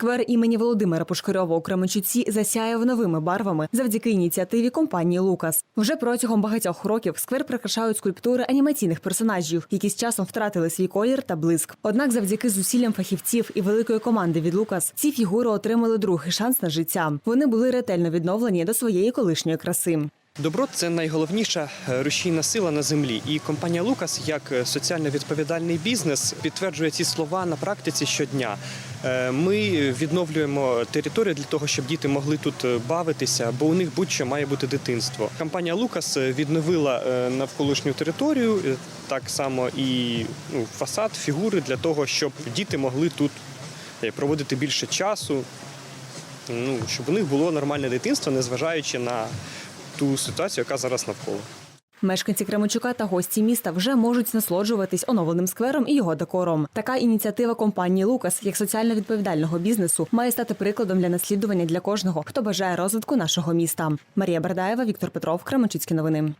Сквер імені Володимира Пушкарьова у Кременчуці засяяв новими барвами завдяки ініціативі компанії Лукас. Вже протягом багатьох років сквер прикрашають скульптури анімаційних персонажів, які з часом втратили свій колір та блиск. Однак, завдяки зусиллям фахівців і великої команди від Лукас, ці фігури отримали другий шанс на життя. Вони були ретельно відновлені до своєї колишньої краси. Добро це найголовніша е, рушійна сила на землі. І компанія Лукас, як е, соціально відповідальний бізнес, підтверджує ці слова на практиці щодня. Е, Ми відновлюємо територію для того, щоб діти могли тут бавитися, бо у них будь-що має бути дитинство. Компанія Лукас відновила навколишню територію, так само і ну, фасад, фігури для того, щоб діти могли тут проводити більше часу. Ну, щоб у них було нормальне дитинство, незважаючи на ту ситуацію, яка зараз навколо. Мешканці Кременчука та гості міста вже можуть насолоджуватись оновленим сквером і його декором. Така ініціатива компанії Лукас, як соціально відповідального бізнесу, має стати прикладом для наслідування для кожного, хто бажає розвитку нашого міста. Марія Бердаєва, Віктор Петров, Кременчуцькі новини.